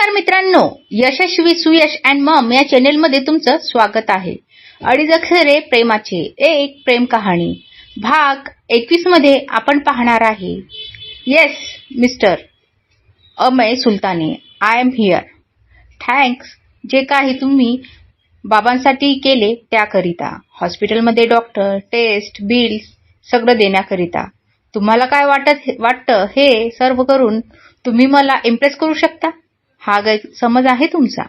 नमस्कार मित्रांनो यशस्वी सुयश अँड मम या चॅनेलमध्ये तुमचं स्वागत आहे. अडीच अक्षरे प्रेमाचे एक प्रेम कहाणी. भाग एकवीसमध्ये आपण पाहणार आहे. Yes mister Amay Sultane I am here thanks जे काही तुम्ही बाबांसाठी केले त्याकरिता. हॉस्पिटलमध्ये डॉक्टर टेस्ट बिल्स सगळं देण्याकरिता. तुम्हाला काय वाटत वाटतं हे सर्व करून तुम्ही मला इम्प्रेस करू शकता? हा गैरसमज आहे तुमचा.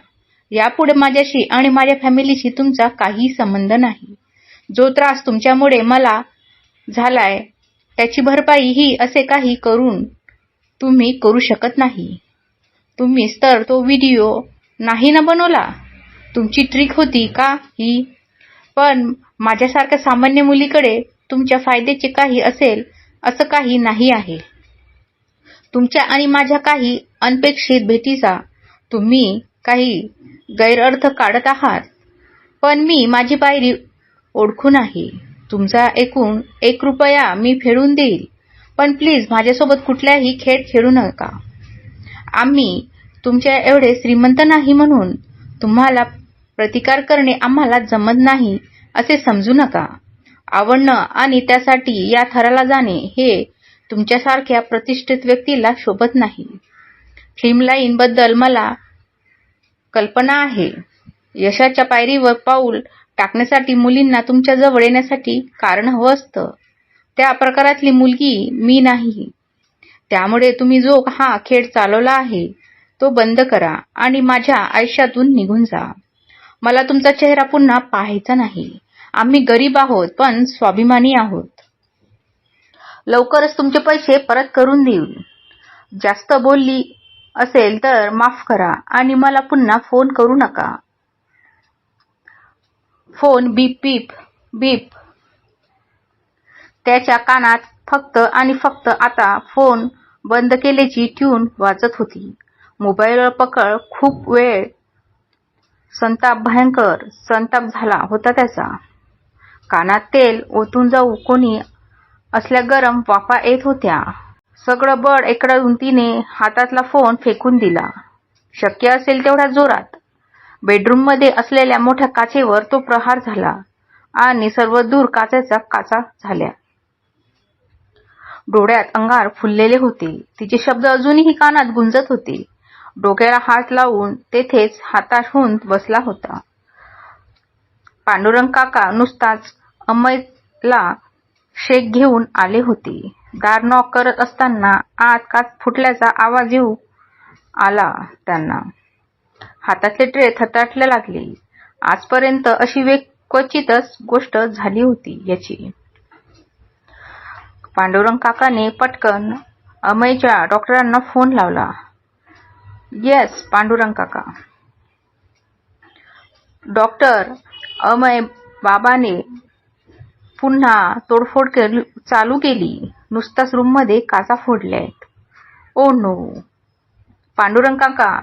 यापुढे माझ्याशी आणि माझ्या फॅमिलीशी तुमचा काही संबंध नाही. जो त्रास तुमच्यामुळे मला झालाय त्याची भरपाई ही असे काही करून तुम्ही करू शकत नाही. तुम्हीच तर तो व्हिडिओ नाही ना बनवला? तुमची ट्रिक होती का ही? पण माझ्यासारख्या सामान्य मुलीकडे तुमच्या फायद्याचे काही असेल असं काही नाही आहे. तुमच्या आणि माझ्या काही अनपेक्षित भेटीचा तुम्ही काही गैरअर्थ काढत आहात. पण मी माझी पायरी ओळखून आहे तुमचा एकूण एक रुपया मी फेडून देईल. पण प्लीज माझ्यासोबत कुठल्याही खेळ खेळू नका. आम्ही तुमच्या एवढे श्रीमंत नाही म्हणून तुम्हाला प्रतिकार करणे आम्हाला जमत नाही असे समजू नका. आवडणं आणि त्यासाठी या थराला जाणे हे तुमच्यासारख्या प्रतिष्ठित व्यक्तीला शोभत नाही. फ्लिमलाईनबद्दल मला कल्पना आहे. यशाच्या पायरीवर पाऊल टाकण्यासाठी मुलींना तुमच्या जवळ येण्यासाठी कारण हवं असतं. त्या प्रकारातली मुलगी मी नाही. त्यामुळे तुम्ही जो हा खेळ चालवला आहे तो बंद करा आणि माझ्या आयुष्यातून निघून जा. मला तुमचा चेहरा पुन्हा पाहायचा नाही. आम्ही गरीब आहोत पण स्वाभिमानी आहोत. लवकरच तुमचे पैसे परत करून देऊ जास्त बोलली असेल तर माफ करा आणि मला पुन्हा फोन करू नका. Phone beep beep beep. त्याच्या कानात फक्त आणि फक्त आता फोन बंद केल्याची ट्यून वाजत होती. मोबाईलवर पकड खूप वेळ. संताप भयंकर संताप झाला होता त्याचा. कानात तेल ओतून जाऊ कोणी असल्या गरम वाफा येत होत्या. सगळं बळ एकडून तिने हातातला फोन फेकून दिला. शक्य असेल तेवढ्या जोरात. बेडरूममध्ये असलेल्या मोठ्या काचेवर तो प्रहार झाला आणि सर्व दूर काचेचा काचा झाल्या. डोळ्यात अंगार फुललेले होते. तिचे शब्द अजूनही कानात गुंजत होते. डोक्याला हात लावून तेथेच हाताश होऊन बसला होता. पांडुरंग काका नुसताच अमयला शेक घेऊन आले होते. दार नॉक करत असताना आत काच फुटल्याचा आवाज येऊ आला त्यांना. हातातले ट्रे थटाटल्या लागले. आजपर्यंत अशी वेग क्वचितच गोष्ट झाली होती याची. पांडुरंग काकाने पटकन अमयच्या डॉक्टरांना फोन लावला. येस पांडुरंग काका. डॉक्टर अमय बाबाने पुन्हा तोडफोड चालू केली. नुसताच रूममध्ये काचा फोडल्या. आहेत ओ नो पांडुरंग काका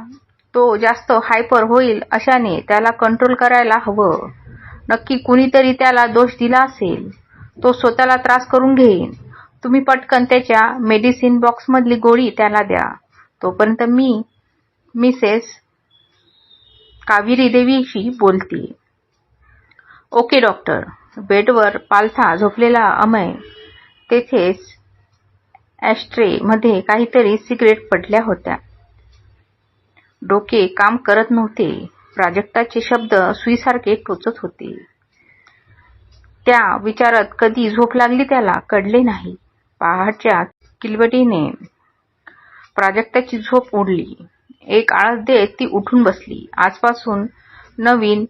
तो जास्त हायपर होईल अशाने त्याला कंट्रोल करायला हवं. नक्की कुणीतरी त्याला दोष दिला असेल. तो स्वतःला त्रास करून घेईन. तुम्ही पटकन त्याच्या मेडिसिन बॉक्समधली गोळी त्याला द्या. तोपर्यंत मी मिसेस कावेरी देवीशी बोलते. ओके डॉक्टर बेडवर पालथा झोपलेला अमय. तेथेच ॲस्ट्रे मध्ये काहीतरी सिगरेट पडल्या होत्या. डोके काम करत नव्हते. प्राजक्ताचे शब्द सुईसारखे टोचत होते. त्या विचारात कधी झोप लागली त्याला कळले नाही. पहाटच्या किलबटीने प्राजक्ताची झोप उडली. एक आळस देत ती उठून बसली. आजपासून नवीन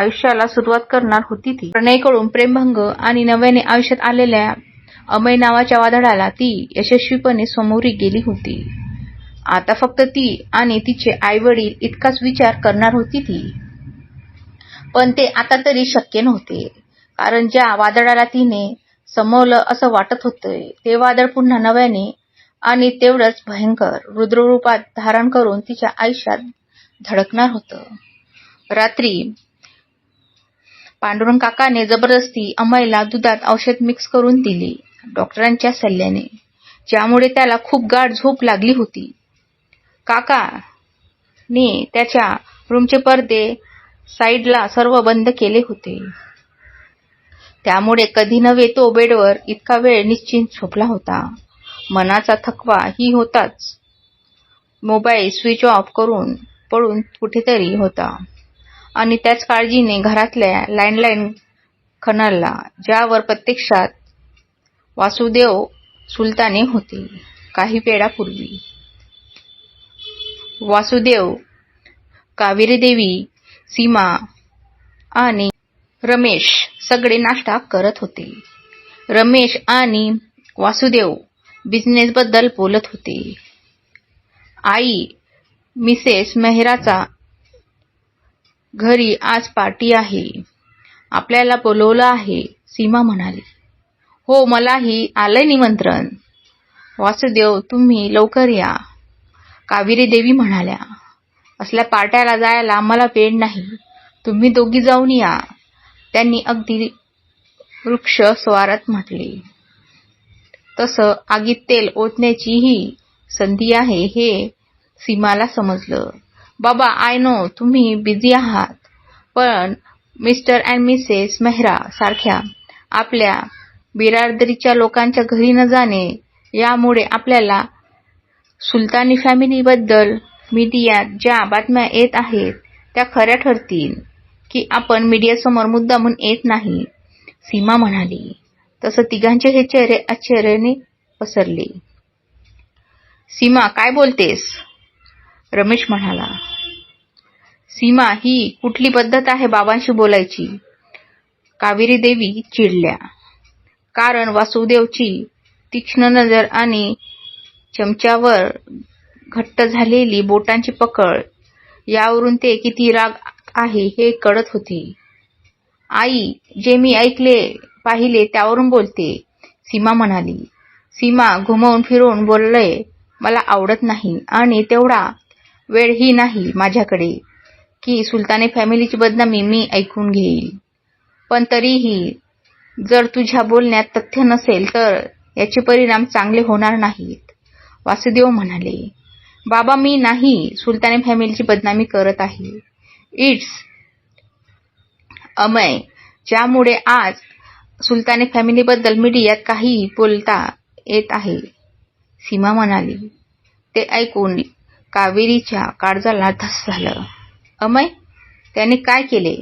आयुष्याला सुरुवात करणार होती ती. प्रणयकडून प्रेमभंग आणि नव्याने आयुष्यात आलेल्या अमय नावाच्या वादळाला ती यशस्वीपणे समोरी गेली होती. आता फक्त ती आणि तिचे आईवडील इतकाच विचार करणार होती ती. पण ते आता तरी शक्य नव्हते कारण ज्या वादळाला तिने समवलं असं वाटत होतं ते वादळ पुन्हा नव्याने आणि तेवढंच भयंकर रुद्ररूपात धारण करून तिच्या आयुष्यात धडकणार होतं. रात्री पांडुरंग काकाने जबरदस्ती अमयला दुधात औषध मिक्स करून दिली. डॉक्टरांच्या सल्ल्याने. ज्यामुळे त्याला खूप गाढ झोप लागली होती. काका ने त्याच्या रूमचे पडदे साईडला सर्व बंद केले होते. त्यामुळे कधी नव्हे तो बेडवर इतका वेळ निश्चिंत झोपला होता. मनाचा थकवा ही होताच. मोबाईल स्विच ऑफ करून पळून कुठेतरी होता. आणि त्याच काळजीने घरातल्या लँडलाईन खणाला ज्यावर प्रत्यक्षात वासुदेव सुलताने होते. काही वेळापूर्वी. वासुदेव कावेरी देवी सीमा आणि रमेश सगळे नाश्ता करत होते. रमेश आणि वासुदेव बिझनेस बद्दल बोलत होते. आई मिसेस मेहराचा घरी आज पार्टी आहे. आपल्याला बोलवलं आहे सीमा म्हणाली. हो मलाही आलंय निमंत्रण. वासुदेव तुम्ही लवकर या. कावेरी देवी म्हणाल्या असल्या पार्ट्याला जायला मला वेळ नाही. तुम्ही दोघी जाऊन या. त्यांनी अगदी वृक्ष स्वारात म्हटले. तसं आगीत तेल ओतण्याचीही संधी आहे हे सीमाला समजलं. बाबा आय नो तुम्ही बिझी आहात. पण मिस्टर अँड मिसेस मेहरा सारख्या आपल्या बिरादरीच्या लोकांच्या घरी न जाणे यामुळे आपल्याला सुलतानी फॅमिलीबद्दल मीडियात ज्या बातम्या येत आहेत त्या खऱ्या ठरतील की आपण मीडियासमोर मुद्दामून येत नाही सीमा म्हणाली. तसं तिघांचे हे चेहरे आश्चर्याने पसरले. सीमा काय बोलतेस? रमेश म्हणाला. सीमा ही कुठली पद्धत आहे बाबांशी बोलायची? कावेरी देवी चिडल्या. कारण वासुदेवची तीक्ष्ण नजर आणि चमच्यावर घट्ट झालेली बोटांची पकड यावरून ते किती राग आहे हे कळत होते. आई जे मी ऐकले पाहिले त्यावरून बोलते सीमा म्हणाली. सीमा घुमवून फिरवून बोललंय मला आवडत नाही आणि तेवढा वेळही नाही माझ्याकडे की सुलताने फॅमिलीची बदनामी मी ऐकून घेईल. पण तरीही जर तुझ्या बोलण्यात तथ्य नसेल तर याचे परिणाम चांगले होणार नाहीत. वासुदेव म्हणाले बाबा मी नाही. सुलताने फॅमिलीची बदनामी करत आहे. इट्स अमय. ज्यामुळे आज सुलताने फॅमिलीबद्दल मीडियात काही बोलता येत आहे. सीमा म्हणाली ते ऐकून कावेरीच्या काळजाला धस झालं. अमय त्याने काय केले?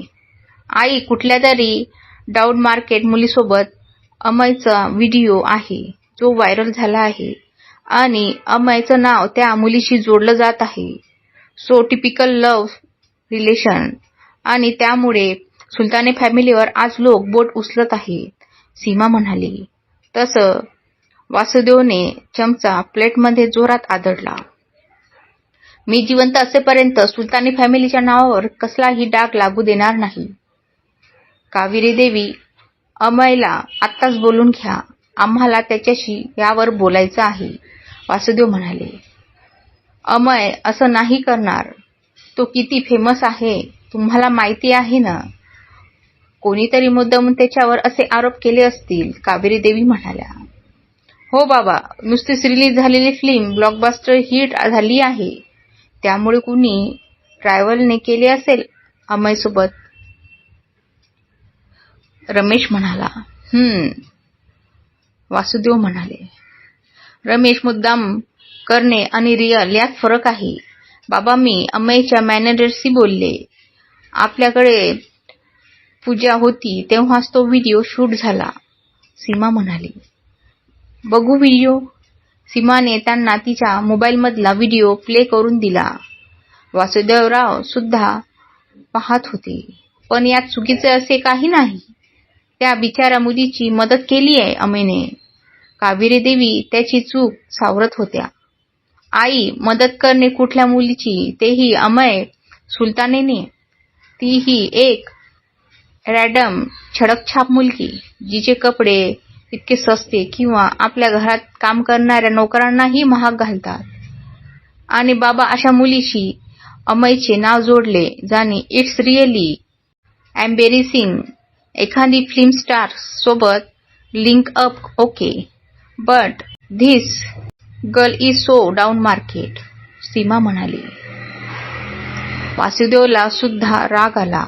आई कुठल्या तरी डाऊन मार्केट मुलीसोबत अमयचा व्हिडिओ आहे. जो व्हायरल झाला आहे. आणि अमयचं नाव त्या मुलीशी जोडलं जात आहे. सो टिपिकल लव्ह रिलेशन आणि त्यामुळे सुलताने फॅमिलीवर आज लोक बोट उचलत आहेत सीमा म्हणाली. तसं वासुदेवने चमचा प्लेटमध्ये जोरात आदळला. मी जिवंत असेपर्यंत सुलतानी फॅमिलीच्या नावावर कसलाही डाग लागू देणार नाही. कावेरी देवी अमयला आत्ताच बोलून घ्या. आम्हाला त्याच्याशी यावर बोलायचं आहे. वासुदेव म्हणाले अमय असं नाही करणार. तो किती फेमस आहे तुम्हाला माहिती आहे ना? कोणीतरी मुद्दाम त्याच्यावर असे आरोप केले असतील कावेरी देवी म्हणाल्या. हो बाबा नुसतीच रिलीज झालेली फिल्म ब्लॉकबस्टर हिट झाली आहे. त्यामुळे कुणी ट्रॅव्हलने केले असेल अमयसोबत? रमेश म्हणाला हम्म. वासुदेव म्हणाले रमेश मुद्दाम करणे आणि रिअल यात फरक आहे. बाबा मी अमयच्या मॅनेजरशी बोलले. आपल्याकडे पूजा होती तेव्हाच तो व्हिडिओ शूट झाला. सीमा म्हणाली बघू व्हिडिओ. सीमाने त्यांना तिच्या मोबाईलमधला व्हिडिओ प्ले करून दिला. वासुदेवराव सुद्धा पाहत होते पण यात चुकीचे असे काही नाही. त्या बिचाऱ्या मुलीची मदत केली आहे अमेने. कावेरी देवी त्याची चूक सावरत होत्या. आई मदत करणे कुठल्या मुलीची तेही अमय सुलतानेने. तीही एक रॅडम छडकछाप मुलगी जिचे कपडे इतके सस्ते किंवा आपल्या घरात काम करणाऱ्या नोकरांनाही महाग घालतात. आणि बाबा अशा मुलीशी अमयचे नाव जोडले जाणे इट्स रिअली एम्बेरिसिंग एखादी फिल्म स्टार सोबत link up okay but this girl is so down market Seema म्हणाली. वासुदेवला सुद्धा राग आला.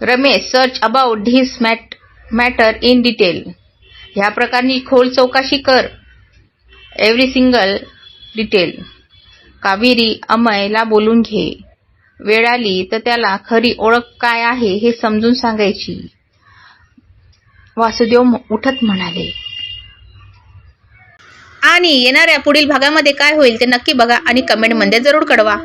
Ramesh search about this mat matter in detail ह्या प्रकारची खोल चौकशी कर. एव्हरी सिंगल डिटेल कावेरी अमयला बोलून घे. वेळ आली तर त्याला खरी ओळख काय आहे हे समजून सांगायची. वासुदेव उठत म्हणाले. आणि येणाऱ्या पुढील भागामध्ये काय होईल ते नक्की बघा आणि कमेंटमध्ये जरूर कळवा.